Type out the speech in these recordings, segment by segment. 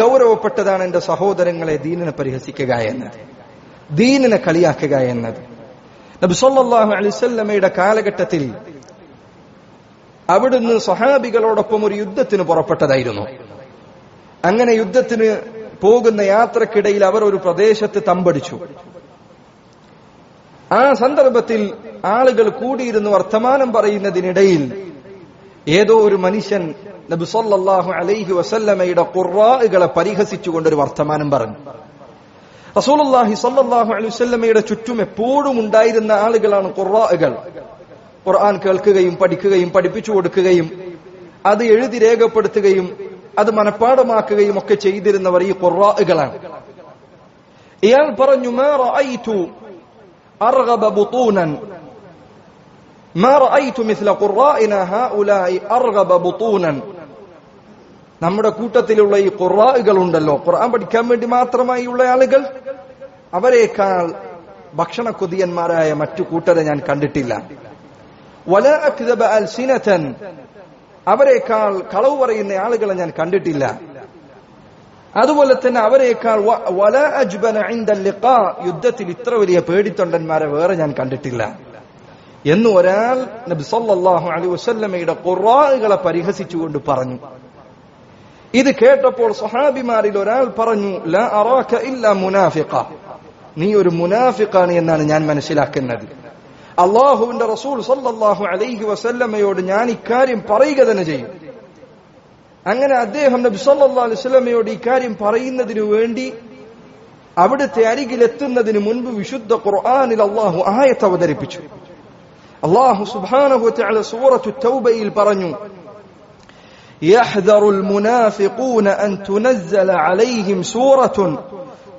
ഗൗരവപ്പെട്ടതാണ് എന്റെ സഹോദരങ്ങളെ ദീനിനെ പരിഹസിക്കുക എന്നത് ദീനിനെ കളിയാക്കുക എന്നത്. നബി സല്ലല്ലാഹു അലൈഹി കാലഘട്ടത്തിൽ അവിടുന്ന് സഹാബികളോടൊപ്പം ഒരു യുദ്ധത്തിന് പുറപ്പെട്ടതായിരുന്നു. അങ്ങനെ യുദ്ധത്തിന് പോകുന്ന യാത്രക്കിടയിൽ അവർ ഒരു പ്രദേശത്ത് തമ്പടിച്ചു. ആ സന്ദർഭത്തിൽ ആളുകൾ കൂടിയിരുന്ന് വർത്തമാനം പറയുന്നതിനിടയിൽ ഏതോ ഒരു മനുഷ്യൻ നബി സല്ലല്ലാഹു അലൈഹി വസല്ലമയുടെ കുറാകളെ പരിഹസിച്ചുകൊണ്ട് ഒരു വർത്തമാനം പറഞ്ഞു. റസൂലുള്ളാഹി സല്ലാഹു അലൈഹി വസല്ലമയുടെ ചുറ്റും എപ്പോഴും ഉണ്ടായിരുന്ന ആളുകളാണ് കുറാകൾ ഖുർആൻ കേൾക്കുകയും പഠിക്കുകയും പഠിപ്പിച്ചു കൊടുക്കുകയും അത് എഴുതി രേഖപ്പെടുത്തുകയും അത് മനഃപ്പാടമാക്കുകയും ഒക്കെ ചെയ്തിരുന്നവർ ഈ കുറാകളാണ് ഇയാൾ പറഞ്ഞു മാ رأيت مثل قرائنا هؤلاء ارغب بطونا നമ്മുടെ കൂട്ടത്തിലുള്ള ഈ ഖുർആകൾ ഉണ്ടല്ലോ ഖുർആൻ പഠിക്കാൻ വേണ്ടി മാത്രമായി ഉള്ള ആളുകൾ അവരെക്കാൾ ഭക്ഷണ കൊതിയന്മാരായ മറ്റു കൂട്ടരെ ഞാൻ കണ്ടിട്ടില്ല. വല അക്ദബ അൽസിനതൻ അവരെക്കാൾ കളവ് പറയുന്ന ആളുകളെ ഞാൻ കണ്ടിട്ടില്ല. അതുപോലെ തന്നെ അവരെക്കാൾ വല അജ്ബന യുദ്ധത്തിൽ ഇത്ര വലിയ പേടിത്തൊണ്ടന്മാരെ വേറെ ഞാൻ കണ്ടിട്ടില്ല. എന്ന് ഒരാൾ നബി സല്ലാഹു അലൈഹി വസല്ലമയുടെ ഖുർആനുകളെ പരിഹസിച്ചുകൊണ്ട് പറഞ്ഞു. ഇത് കേട്ടപ്പോൾ സഹാബിമാരിൽ ഒരാൾ പറഞ്ഞു ലാ അറാക ഇല്ല മുനാഫിഖ. നീ ഒരു മുനാഫിഖാണ് എന്നാണ് ഞാൻ മനസ്സിലാക്കുന്നത്. അള്ളാഹുവിന്റെ റസൂൽ സല്ലാഹു അലൈഹി വസല്ലമയോട് ഞാൻ ഇക്കാര്യം പറയുക തന്നെ ചെയ്യും. അങ്ങനെ അദ്ദേഹം നബി സല്ലാ അലൈഹി വസല്ലമയോട് ഇക്കാര്യം പറയുന്നതിനു വേണ്ടി അവിടുത്തെ അരികിലെത്തുന്നതിന് മുൻപ് വിശുദ്ധ ഖുർആനിൽ അള്ളാഹു ആയത്ത് അവതരിപ്പിച്ചു. അള്ളാഹു സുബ്ഹാനഹു വതആല സൂറത്തു തൗബയിൽ പറഞ്ഞു يحذر المنافقون أن تنزل عليهم سورة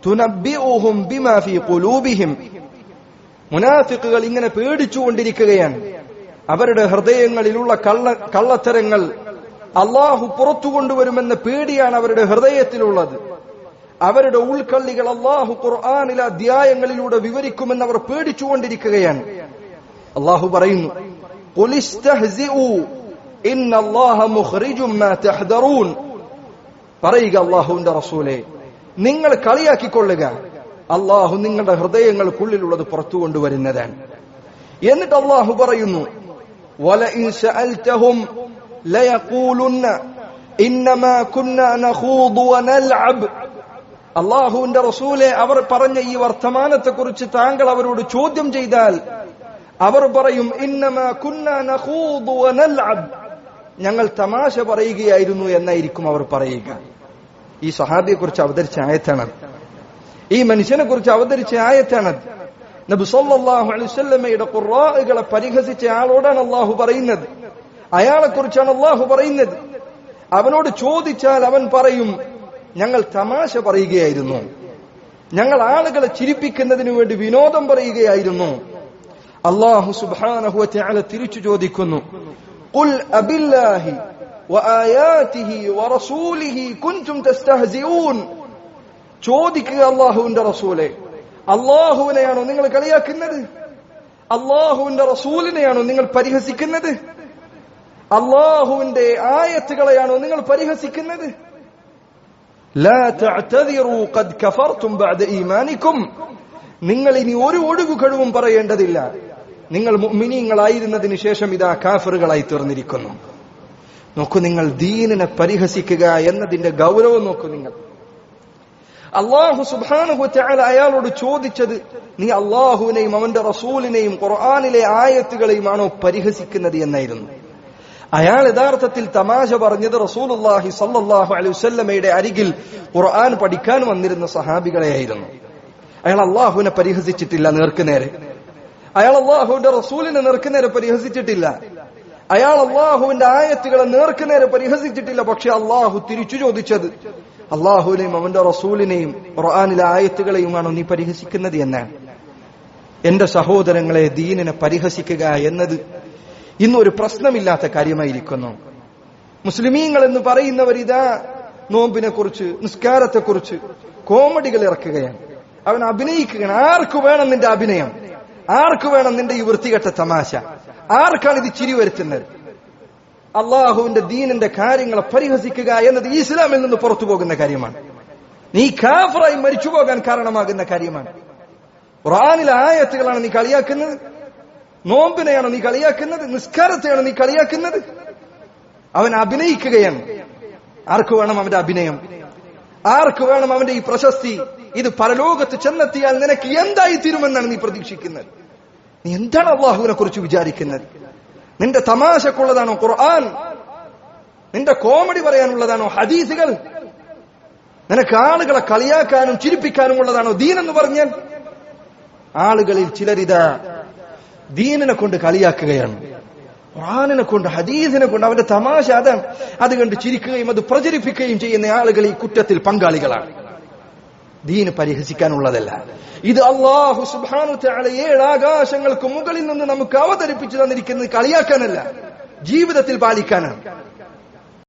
تنبئهم بما في قلوبهم മുനാഫിക്കുകൾ ഇങ്ങനെ പേടിച്ചുകൊണ്ടിരിക്കുകയാണ് അവരുടെ ഹൃദയങ്ങളിലുള്ള കള്ള കള്ളത്തരങ്ങൾ അള്ളാഹു പുറത്തു കൊണ്ടുവരുമെന്ന പേടിയാണ് അവരുടെ ഹൃദയത്തിലുള്ളത് അവരുടെ ഉൾക്കള്ളികൾ അള്ളാഹു ഖുർആാനിലെ അധ്യായങ്ങളിലൂടെ വിവരിക്കുമെന്ന് അവർ പേടിച്ചുകൊണ്ടിരിക്കുകയാണ് അള്ളാഹു പറയുന്നു "ഖുൽ ഇസ്തഹ്സിഉ ഇന്ന മാ തഹ്ദറൂൻ. പറയുക അള്ളാഹുവിന്റെ റസൂലെ നിങ്ങൾ കളിയാക്കിക്കൊള്ളുക. അള്ളാഹു നിങ്ങളുടെ ഹൃദയങ്ങൾക്കുള്ളിലുള്ളത് പുറത്തു കൊണ്ടുവരുന്നതാണ്. എന്നിട്ട് അള്ളാഹു പറയുന്നു "വലഇൻ ലയഖൂലുന്ന ഇന്നമാ കുന്നാ നഖൂദു വനൽഅബ്. അള്ളാഹുവിന്റെ റസൂലെ അവർ പറഞ്ഞ ഈ വർത്തമാനത്തെക്കുറിച്ച് താങ്കൾ അവരോട് ചോദ്യം ചെയ്താൽ അവർ പറയും ഞങ്ങൾ തമാശ പറയുകയായിരുന്നു എന്നായിരിക്കും അവർ പറയുക. ഈ സഹാബിയെ കുറിച്ച് അവതരിച്ച ആയത്താണത്. ഈ മനുഷ്യനെ കുറിച്ച് അവതരിച്ച ആയത്താണത്. നബി സല്ലല്ലാഹു അലൈഹി വസല്ലമയുടെ പരിഹസിച്ച ആളോടാണ് അള്ളാഹു പറയുന്നത്. അയാളെ കുറിച്ചാണ് അള്ളാഹു പറയുന്നത്. അവനോട് ചോദിച്ചാൽ അവൻ പറയും ഞങ്ങൾ തമാശ പറയുകയായിരുന്നു. ഞങ്ങൾ ആളുകളെ ചിരിപ്പിക്കുന്നതിന് വേണ്ടി വിനോദം പറയുകയായിരുന്നു. അള്ളാഹു സുബ്ഹാനഹു വതആല തിരിച്ചു ചോദിക്കുന്നു. ഖുൽ അബില്ലാഹി വആയാതിഹി വറസൂലിഹി കുൻതും തസ്തഹ്സിഊൻ. ചോദിക്കുക അള്ളാഹുവിന്റെ റസൂലെ. അള്ളാഹുവിനെയാണോ നിങ്ങൾ കളിയാക്കുന്നത്? അള്ളാഹുവിന്റെ റസൂലിനെയാണോ നിങ്ങൾ പരിഹസിക്കുന്നത്? അള്ളാഹുവിന്റെ ആയത്തുകളെയാണോ നിങ്ങൾ പരിഹസിക്കുന്നത്? നിങ്ങൾ ഇനി ഒരു ഒഴിവു കഴിവും പറയേണ്ടതില്ല. നിങ്ങൾ മുഅ്മിനീങ്ങളായിരുന്നതിന് ശേഷം ഇതാ കാഫറുകളായി തീർന്നിരിക്കുന്നു. നോക്കൂ നിങ്ങൾ ദീനിനെ പരിഹസിക്കുക എന്നതിന്റെ ഗൗരവം നോക്കൂ നിങ്ങൾ. അള്ളാഹു സുബ്ഹാനഹു തആല അയാളോട് ചോദിച്ചത് നീ അള്ളാഹുവിനെയും അവന്റെ റസൂലിനെയും ഖുർആനിലെ ആയത്തുകളെയുമാണോ പരിഹസിക്കുന്നത് എന്നായിരുന്നു. അയാൾ യഥാർത്ഥത്തിൽ തമാശ പറഞ്ഞത് റസൂലുള്ളാഹി സല്ലാഹു അലൈഹി വസല്ലമയുടെ അരികിൽ ഖുർആൻ പഠിക്കാൻ വന്നിരുന്ന സഹാബികളെയായിരുന്നു. അയാൾ അള്ളാഹുവിനെ പരിഹസിച്ചിട്ടില്ല നേർക്കുനേരെ അയാൾ അള്ളാഹുവിന്റെ റസൂലിനെ നേർക്കുനേരെ പരിഹസിച്ചിട്ടില്ല. അയാൾ അള്ളാഹുവിന്റെ ആയത്തുകളെ നേർക്കുനേരെ പരിഹസിച്ചിട്ടില്ല. പക്ഷെ അള്ളാഹു തിരിച്ചു ചോദിച്ചത് അള്ളാഹുവിനെയും അവന്റെ റസൂലിനെയും ഖുർആനിലെ ആയത്തുകളെയുമാണ് നീ പരിഹസിക്കുന്നത് എന്നാണ് എന്റെ സഹോദരങ്ങളെ ദീനിനെ പരിഹസിക്കുക എന്നത് ഇന്നൊരു പ്രശ്നമില്ലാത്ത കാര്യമായിരിക്കുന്നു. മുസ്ലിമീങ്ങൾ എന്ന് പറയുന്നവർ ഇതാ നോമ്പിനെ കുറിച്ച് നിസ്കാരത്തെ കുറിച്ച് കോമഡികൾ ഇറക്കുകയാണ്. അവൻ അഭിനയിക്കുകയാണ്. ആർക്ക് വേണം നിന്റെ അഭിനയം? ആർക്ക് വേണം നിന്റെ ഈ വൃത്തികെട്ട തമാശ? ആർക്കാണ് ഇത് ചിരി വരുത്തുന്നത്? അള്ളാഹുവിന്റെ ദീനിന്റെ കാര്യങ്ങളെ പരിഹസിക്കുക എന്നത് ഇസ്ലാമിൽ നിന്ന് പുറത്തു പോകുന്ന കാര്യമാണ്. നീ കാഫറായി മരിച്ചു പോകാൻ കാരണമാകുന്ന കാര്യമാണ്. ഖുർആനിലെ ആയത്തുകളാണ് നീ കളിയാക്കുന്നത്. നോമ്പിനെയാണ് നീ കളിയാക്കുന്നത്. നിസ്കാരത്തെയാണ് നീ കളിയാക്കുന്നത്. അവൻ അഭിനയിക്കുകയാണ്. ആർക്ക് വേണം അവന്റെ അഭിനയം? ആർക്ക് വേണം അവന്റെ ഈ പ്രശസ്തി? ഇത് പരലോകത്ത് ചെന്നെത്തിയാൽ നിനക്ക് എന്തായി തീരുമെന്നാണ് നീ പ്രതീക്ഷിക്കുന്നത്. നീ എന്താണ് അള്ളാഹുവിനെ കുറിച്ച് വിചാരിക്കുന്നത്? നിന്റെ തമാശക്കുള്ളതാണോ ഖുർആൻ? നിന്റെ കോമഡി പറയാനുള്ളതാണോ ഹദീസുകൾ? നിനക്ക് ആളുകളെ കളിയാക്കാനും ചിരിപ്പിക്കാനും ഉള്ളതാണോ ദീൻ എന്ന് പറഞ്ഞാൽ? ആളുകളിൽ ചിലരിതാ ദീനിനെ കൊണ്ട് കളിയാക്കുകയാണ്. ഖുറാനിനെ കൊണ്ട് ഹദീസിനെ കൊണ്ട് അവന്റെ തമാശ അതാണ്. അത് കണ്ട് ചിരിക്കുകയും അത് പ്രചരിപ്പിക്കുകയും ചെയ്യുന്ന ആളുകൾ ഈ കുറ്റത്തിൽ പങ്കാളികളാണ്. ദീന് പരിഹസിക്കാനുള്ളതല്ല. ഇത് അള്ളാഹു സുബാനു ഏഴ് ആകാശങ്ങൾക്ക് മുകളിൽ നിന്ന് നമുക്ക് അവതരിപ്പിച്ചു തന്നിരിക്കുന്നത് കളിയാക്കാനല്ല ജീവിതത്തിൽ പാലിക്കാനാണ്.